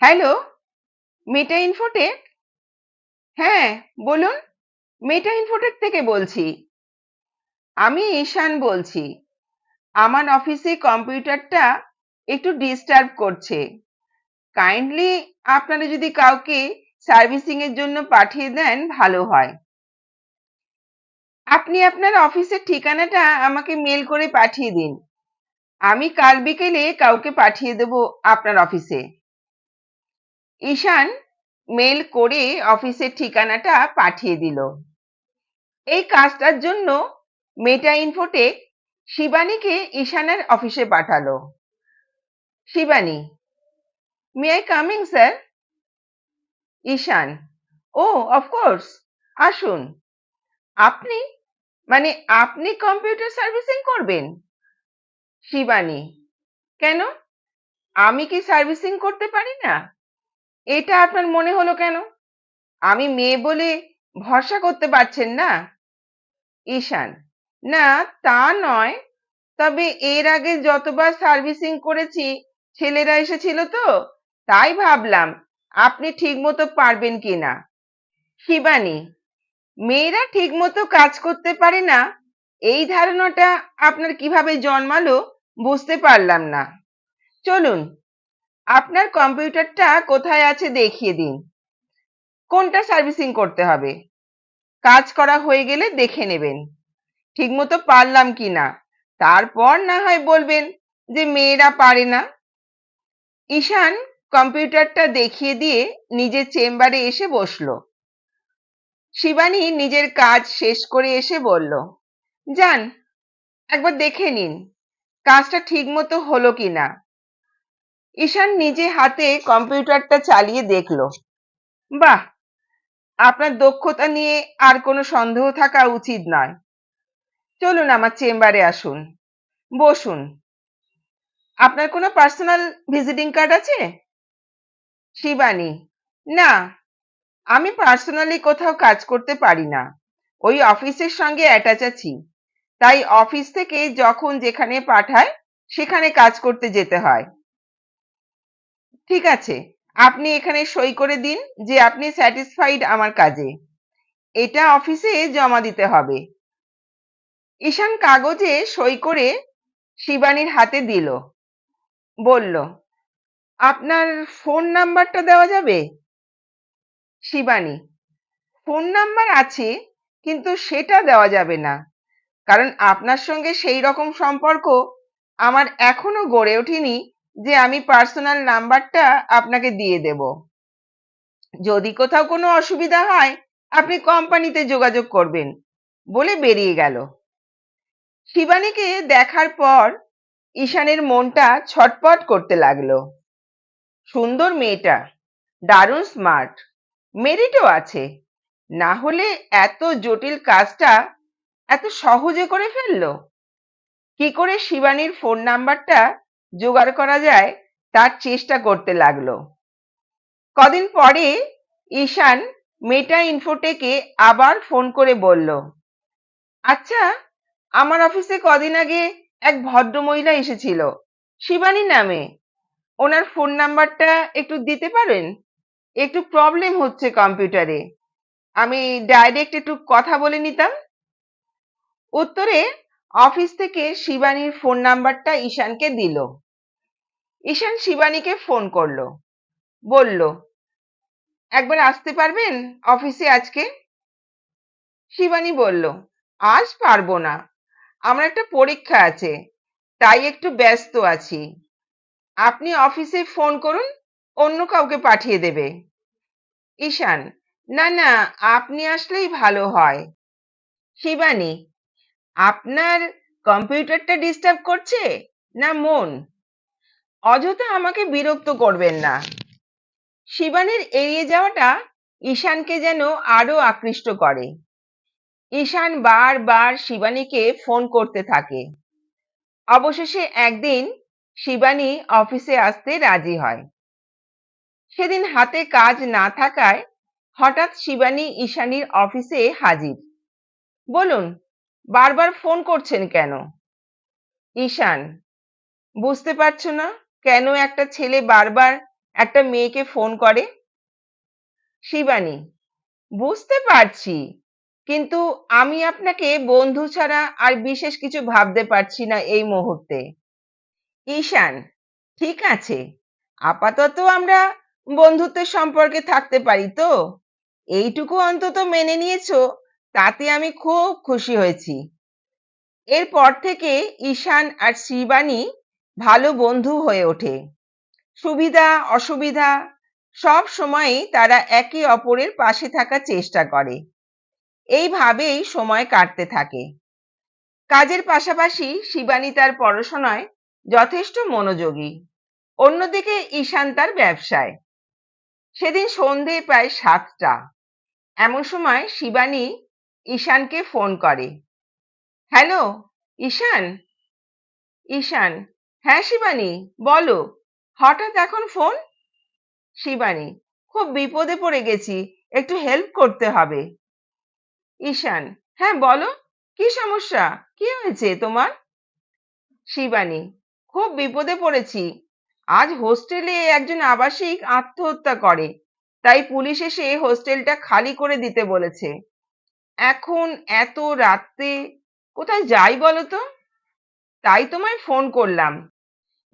Hello মেটা Infotech হ্যাঁ বলুন মেটা Infotech থেকে বলছি। আমি ঈশান বলছি। আমার অফিসে কম্পিউটারটা একটু ডিস্টার্ব করছে। কাইন্ডলি আপনারা যদি কাউকে সার্ভিসিং এর জন্য পাঠিয়ে দেন, ভালো হয়। আপনি আপনার অফিসের ঠিকানাটা আমাকে মেল করে পাঠিয়ে দিন। আমি কাল বিকেলে কাউকে পাঠিয়ে দেব আপনার অফিসে। ঈশান মেল করে অফিসের ঠিকানাটা পাঠিয়ে দিল। এই কাজটার জন্য মেটা ইনফোটেক শিবানীকে ঈশানের অফিসে পাঠালো। Shivani may I coming sir Ishaan, O of course আসুন। আপনি মানে আপনি কম্পিউটার সার্ভিসিং করবেন? শিবানী, কেন? আমি কি সার্ভিসিং করতে পারি না? এটা আপনার মনে হলো কেন? আমি মেয়ে বলে ভরসা করতে পারছেন না? ঈশান, না, তা নয়। তবে এর আগে যতবার সার্ভিসিং করেছি, ছেলেরা এসেছিল তো, তাই ভাবলাম আপনি ঠিকমতো পারবেন কি না শিবানী, মেয়েরা ঠিকমতো কাজ করতে পারে না, এই ধারণাটা আপনার কীভাবে জন্মালো বুঝতে পারলাম না। চলুন আপনার কম্পিউটারটা কোথায় আছে দেখিয়ে দিন। কোনটা সার্ভিসিং করতে হবে? কাজ করা হয়ে গেলে দেখে নেবেন। ঠিকমতো পারলাম কিনা তারপর না হয় বলবেন যে মেয়েরা পারে না। ঈশান কম্পিউটারটা দেখিয়ে দিয়ে নিজের চেম্বারে এসে বসল। শিবানী নিজের কাজ শেষ করে এসে বলল, যান, একবার দেখে নিন, কাজটা ঠিকমতো হলো কিনা ঈশান নিজে হাতে কম্পিউটারটা চালিয়ে দেখল। বাহ! আপনার দক্ষতা নিয়ে আর কোনো সন্দেহ থাকা উচিত নয়। চলুন আমার চেম্বারে আসুন। বসুন। আপনার কোনো পার্সোনাল ভিজিটিং কার্ড আছে? শিবানী, না, আমি পার্সোনালি কোথাও কাজ করতে পারি না। ওই অফিসের সঙ্গে অ্যাটাচ আছি। তাই অফিস থেকে যখন যেখানে পাঠায়, সেখানে কাজ করতে যেতে হয়। ঠিক আছে, আপনি এখানে সই করে দিন যে আপনি স্যাটিসফাইড আমার কাজে। এটা অফিসে জমা দিতে হবে। ঈশান কাগজে সই করে শিবানীর হাতে দিল। বলল, আপনার ফোন নাম্বারটা দেওয়া যাবে? শিবানী ফোন নাম্বার আছে, কিন্তু সেটা দেওয়া যাবে না। কারণ আপনার সঙ্গে সেই রকম সম্পর্ক আমার এখনও গড়ে ওঠেনি যে আমি পার্সোনাল নাম্বারটা আপনাকে দিয়ে দেব। যদি কোথাও কোনো অসুবিধা হয়, আপনি কোম্পানিতে যোগাযোগ করবেন বলে বেরিয়ে গেল। শিবানীকে দেখার পর ঈশানের মনটা ছটপট করতে লাগল। সুন্দর মেয়েটা, দারুণ স্মার্ট মেরিটও আছে। না হলে এত জটিল কাজটা এত সহজে করে ফেলল? কি করে শিবানীর ফোন নাম্বারটা জোগাড় করা যায়, তার চেষ্টা করতে লাগল। কদিন পরে ঈশান মেটা ইনফোটেকে আবার ফোন করে বলল আচ্ছা আমার অফিসে কদিন আগে এক ভদ্র মহিলা এসেছিল, শিবানী নামে। ওনার ফোন নাম্বারটা একটু দিতে পারেন? একটু প্রবলেম হচ্ছে কম্পিউটারে। আমি ডাইরেক্ট একটু কথা বলে নিতাম? উত্তরে অফিস থেকে শিবানীর ফোন নাম্বারটা ঈশানকে দিল। ঈশান শিবানীকে ফোন করল। বলল, একবার আসতে পারবেন অফিসে আজকে? শিবানী বলল, আজ পারব না। আমার একটা পরীক্ষা আছে, তাই একটু ব্যস্ত আছি। আপনি অফিসে ফোন করুন, অন্য কাউকে পাঠিয়ে দেবে। ঈশান, না না, আপনি আসলেই ভালো হয়। শিবানী, আপনার কম্পিউটারটা ডিস্টার্ব করছে না মন? অযথা আমাকে বিরক্ত করবেন না। শিবানীর এড়িয়ে যাওয়াটা ঈশানকে যেন আরও আকৃষ্ট করে। ঈশান বারবার শিবানীকে ফোন করতে থাকে। অবশেষে একদিন শিবানী অফিসে আসতে রাজি হয়। সেদিন হাতে কাজ না থাকায় হঠাৎ শিবানী ঈশানীর অফিসে হাজির। বলুন, বারবার ফোন করছেন কেন? ঈশান, বুঝতে পারছ না? কেন একটা ছেলে বারবার একটা মেয়েকে ফোন করে? শিবানী, বুঝতে পারছি। কিন্তু আমি আপনাকে বন্ধু ছাড়া আর বিশেষ কিছু ভাবতে পারছি না এই মুহূর্তে। ঈশান, ঠিক আছে, আপাতত আমরা বন্ধুত্বের সম্পর্কে থাকতে পারি তো? এইটুকু অন্তত মেনে নিয়েছো, তাতে আমি খুব খুশি হয়েছি। এরপর থেকে ঈশান আর শিবানী ভালো বন্ধু হয়ে ওঠে। সুবিধা, অসুবিধা সব সময়ই তারা একে অপরের পাশে থাকার চেষ্টা করে। এইভাবেই সময় কাটতে থাকে। কাজের পাশাপাশি শিবানী তার পড়াশোনায় যথেষ্ট মনোযোগী। অন্যদিকে ঈশান তার ব্যবসায়। সেদিন সন্ধে প্রায় সাতটা। এমন সময় শিবানী ঈশানকে ফোন করে। হ্যালো, ঈশান? ঈশান হ্যাঁ শিবানী, বলো। হঠাৎ এখন ফোন শিবানী, খুব বিপদে পড়ে গেছি, একটু হেল্প করতে হবে। ঈশান হ্যাঁ বলো, কি সমস্যা? কি হয়েছে তোমার? শিবানী, খুব বিপদে পড়েছি। আজ হোস্টেলে একজন আবাসিক আত্মহত্যা করে, তাই পুলিশ এসে হোস্টেলটা খালি করে দিতে বলেছে। এখন এত রাতে কোথায় যাই বলো তো? তাই তোমায় ফোন করলাম।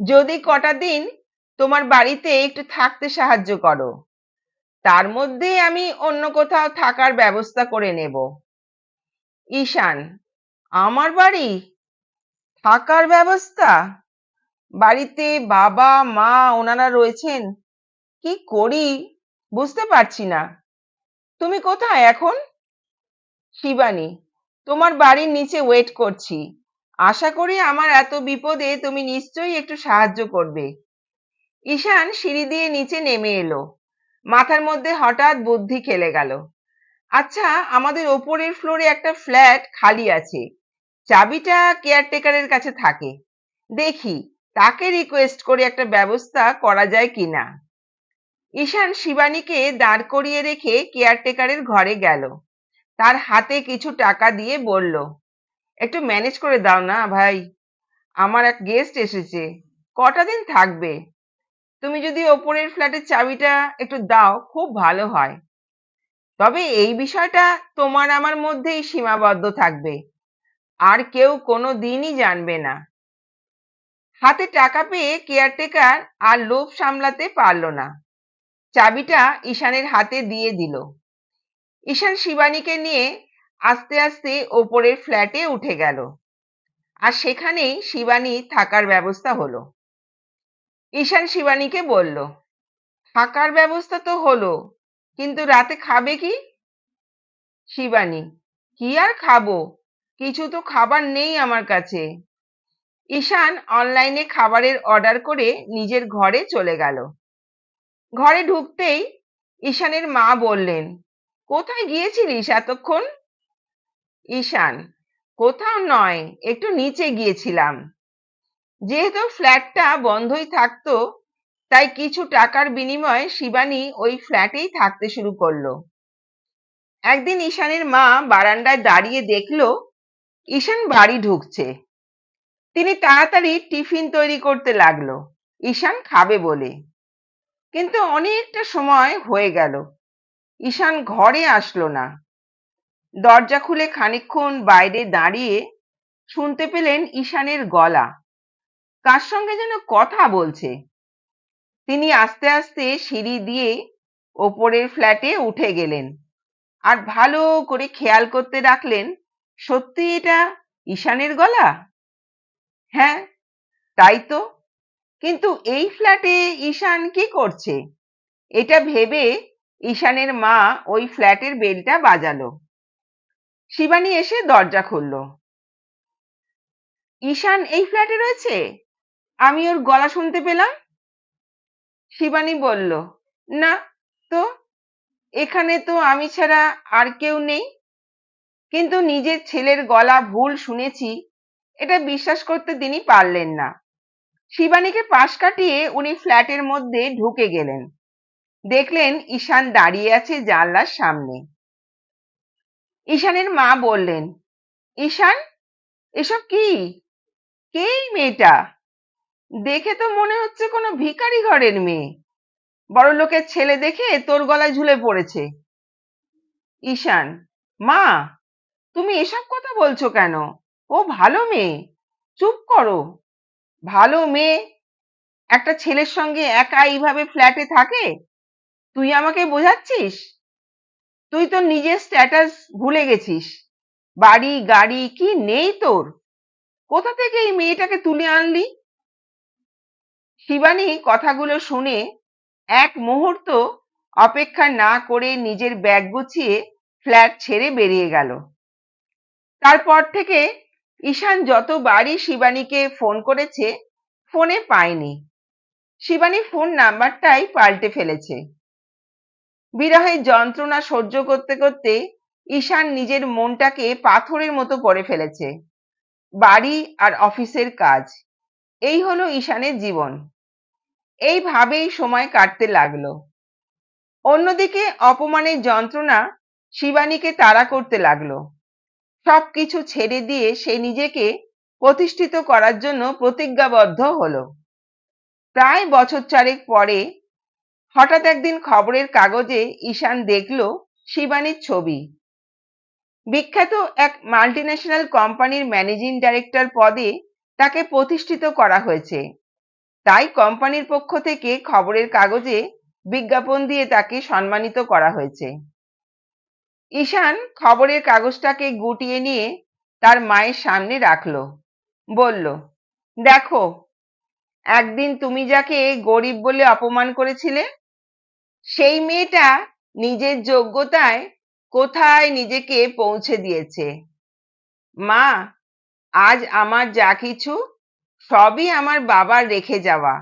যদি কটা দিন তোমার বাড়িতে একটু থাকতে সাহায্য করো, তার মধ্যে আমি অন্য কোথাও থাকার ব্যবস্থা করে নেব। ঈশান, আমার বাড়ি? থাকার ব্যবস্থা? বাড়িতে বাবা, মা, ওনারা রয়েছেন? কি করি? বুঝতে পারছি না। তুমি কোথায় এখন? শিবানী, তোমার বাড়ির নিচে ওয়েট করছি। আশা করি আমার এত বিপদে তুমি নিশ্চয়ই একটু সাহায্য করবে। ঈশান সিঁড়ি দিয়ে নিচে নেমে এলো। মাথার মধ্যে হঠাৎ বুদ্ধি খেলে গেল। আচ্ছা আমাদের ওপরের ফ্লোরে একটা ফ্ল্যাট খালি আছে। চাবিটা কেয়ারটেকারের কাছে থাকে। দেখি, তাকে রিকোয়েস্ট করে একটা ব্যবস্থা করা যায় কিনা। ঈশান শিবানীকে দাঁড় করিয়ে রেখে কেয়ারটেকারের ঘরে গেল। তার হাতে কিছু টাকা দিয়ে বলল একটু ম্যানেজ করে দাও না, ভাই। আমার এক গেস্ট এসেছে। কটা দিন থাকবে? তুমি যদি ওপরের ফ্ল্যাটের চাবিটা একটু দাও, খুব ভালো হয়। তবে এই বিষয়টা তোমার আমার মধ্যেই সীমাবদ্ধ থাকবে। আর কেউ কোনো দিনই জানবে না। হাতে টাকা পেয়ে কেয়ারটেকার আর লোভ সামলাতে পারল না। চাবিটা ঈশানের হাতে দিয়ে দিল। ঈশান শিবানীকে নিয়ে আস্তে আস্তে ওপরের ফ্ল্যাটে উঠে গেল। আর সেখানেই শিবানী থাকার ব্যবস্থা হলো। ঈশান শিবানীকে বলল, থাকার ব্যবস্থা তো হলো, কিন্তু রাতে খাবে কি? শিবানী, কি আর খাব? কিছু তো খাবার নেই আমার কাছে। ঈশান অনলাইনে খাবারের অর্ডার করে নিজের ঘরে চলে গেল। ঘরে ঢুকতেই ঈশানের মা বললেন, কোথায় গিয়েছিলিস এতক্ষণ? ঈশান, কোথাও নয়, একটু নিচে গিয়েছিলাম। যেহেতু ফ্ল্যাটটা বন্ধই থাকতো, তাই কিছু টাকার বিনিময়ে শিবানী ওই ফ্ল্যাটেই থাকতে শুরু করল। একদিন ঈশানের মা বারান্দায় দাঁড়িয়ে দেখল, ঈশান বাড়ি ঢুকছে। তিনি তাড়াতাড়ি টিফিন তৈরি করতে লাগল, ঈশান খাবে বলে। কিন্তু অনেকটা সময় হয়ে গেল, ঈশান ঘরে আসলো না। দরজা খুলে খানিকক্ষণ বাইরে দাঁড়িয়ে শুনতে পেলেন ঈশানের গলা। কার সঙ্গে যেন কথা বলছে? তিনি আস্তে আস্তে সিঁড়ি দিয়ে ওপরের ফ্ল্যাটে উঠে গেলেন আর ভালো করে খেয়াল করতে রাখলেন, সত্যি এটা ঈশানের গলা? হ্যাঁ তাই তো। কিন্তু এই ফ্ল্যাটে ঈশান কি করছে? এটা ভেবে ঈশানের মা ওই ফ্ল্যাটের বেলটা বাজালো। শিবানী এসে দরজা খুলল। ঈশান, এই ফ্ল্যাটে রয়েছে? আমি ওর গলা শুনতে পেলাম। শিবানী বলল, না তো, এখানে তো আমি ছাড়া আর কেউ নেই। কিন্তু নিজের ছেলের গলা ভুল শুনেছি, এটা বিশ্বাস করতে তিনি পারলেন না। শিবানীকে পাশ কাটিয়ে উনি ফ্ল্যাটের মধ্যে ঢুকে গেলেন। দেখলেন ঈশান দাঁড়িয়ে আছে জানলার সামনে। ঈশানের মা বললেন, ঈশান, এসব কি? কে মেয়েটা? দেখে তো মনে হচ্ছে কোনো ভিখারি ঘরের মেয়ে। বড় লোকের ছেলে দেখে তোর গলায় ঝুলে পড়েছে। ঈশান, মা, তুমি এসব কথা বলছো কেন? ও ভালো মেয়ে, চুপ করো। ভালো মেয়ে একটা ছেলের সঙ্গে একা এইভাবে ফ্ল্যাটে থাকে? তুই আমাকে বোঝাচ্ছিস? তুই তো নিজের স্ট্যাটাস ভুলে গেছিস। বাড়ি, গাড়ি, কি নেই তোর? কোথা থেকে এই মেয়েটাকে তুলে আনলি? শিবানী কথাগুলো শুনে এক মুহূর্ত অপেক্ষা না করে নিজের ব্যাগ গুছিয়ে ফ্ল্যাট ছেড়ে বেরিয়ে গেল। তারপর থেকে ঈশান যতবারই শিবানীকে ফোন করেছে, ফোনে পায়নি। শিবানী ফোন নাম্বারটাই পাল্টে ফেলেছে। বিরহের যন্ত্রণা সহ্য করতে করতে ঈশান নিজের মনটাকে পাথরের মতো করে ফেলেছে। বাড়ি আর অফিসের কাজ। এই হলো ঈশানের জীবন। এইভাবেই সময় কাটতে লাগল। অন্যদিকে অপমানের যন্ত্রণা শিবানীকে তাড়া করতে লাগল। সবকিছু ছেড়ে দিয়ে সে নিজেকে প্রতিষ্ঠিত করার জন্য প্রতিজ্ঞাবদ্ধ হলো। প্রায় বছর চারেক পরে হঠাৎ একদিন খবরের কাগজে ঈশান দেখল শিবানীর ছবি। বিখ্যাত এক মাল্টিন্যাশনাল কোম্পানির ম্যানেজিং ডাইরেক্টর পদে তাকে প্রতিষ্ঠিত করা হয়েছে। তাই কোম্পানির পক্ষ থেকে খবরের কাগজে বিজ্ঞাপন দিয়ে তাকে সম্মানিত করা হয়েছে। ঈশান খবরের কাগজটাকে গুটিয়ে নিয়ে তার মায়ের সামনে রাখল। বলল, দেখো, একদিন তুমি যাকে গরিব বলে অপমান করেছিলে সেই মেয়েটা নিজের যোগ্যতায় কোথায় নিজেকে পৌঁছে দিয়েছে? মা, আজ আমার যা কিছু, সবই আমার বাবার রেখে যাওয়া।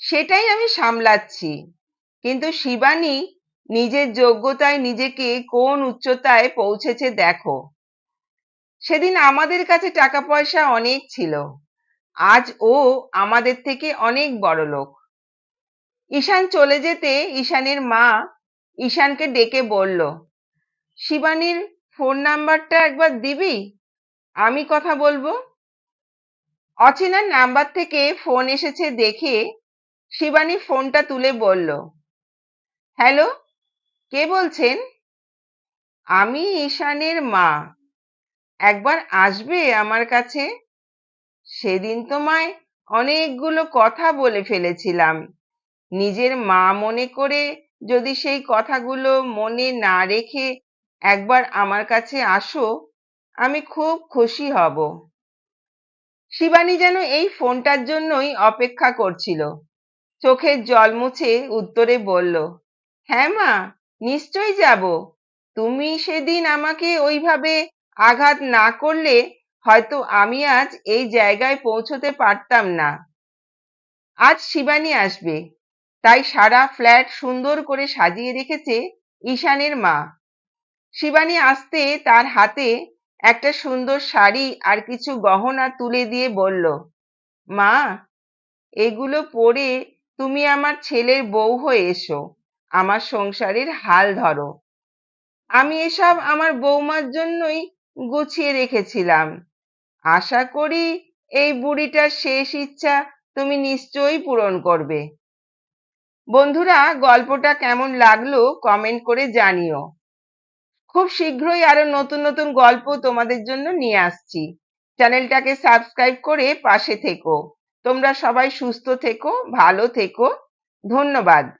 সেটাই আমি সামলাচ্ছি। কিন্তু শিবানী নিজের যোগ্যতায় নিজেকে কোন উচ্চতায় পৌঁছেছে দেখো। সেদিন আমাদের কাছে টাকা পয়সা অনেক ছিল। আজ ও আমাদের থেকে অনেক বড় লোক ঈশান চলে যেতে ঈশানের মা ঈশানকে ডেকে বলল, শিবানীর ফোন নাম্বারটা একবার দিবি? আমি কথা বলব? অচেনার নাম্বার থেকে ফোন এসেছে দেখে শিবানী ফোনটা তুলে বলল, হ্যালো, কে বলছেন? আমি ঈশানের মা। একবার আসবে আমার কাছে? সেদিন তোমায় অনেকগুলো কথা বলে ফেলেছিলাম। নিজের মা মনে করে যদি সেই কথাগুলো মনে না রেখে একবার আমার কাছে আসো, আমি খুব খুশি হব। শিবানী যেন এই ফোনটার জন্যই অপেক্ষা করছিল। চোখের জল মুছে উত্তরে বলল হ্যাঁ মা, নিশ্চয়ই যাব। তুমি সেদিন আমাকে ওইভাবে আঘাত না করলে হয়তো আমি আজ এই জায়গায় পৌঁছতে পারতাম না। আজ শিবানী আসবে। তাই সারা ফ্ল্যাট সুন্দর করে সাজিয়ে রেখেছে ঈশানের মা। শিবানী আসতে তার হাতে একটা সুন্দর শাড়ি আর কিছু গহনা তুলে দিয়ে বলল, মা, এগুলো পরে তুমি আমার ছেলের বউ হয়ে এসো, আমার সংসারের হাল ধরো। আমি এসব আমার বৌমার জন্যই গুছিয়ে রেখেছিলাম। আশা করি এই বুড়িটার শেষ ইচ্ছা তুমি নিশ্চয়ই পূরণ করবে। বন্ধুরা, গল্পটা কেমন লাগল কমেন্ট করে জানিও। খুব শীঘ্রই আরও নতুন নতুন গল্প তোমাদের জন্য নিয়ে আসছি। চ্যানেলটাকে সাবস্ক্রাইব করে পাশে থেকো। তোমরা সবাই সুস্থ থেকো, ভালো থেকো। ধন্যবাদ।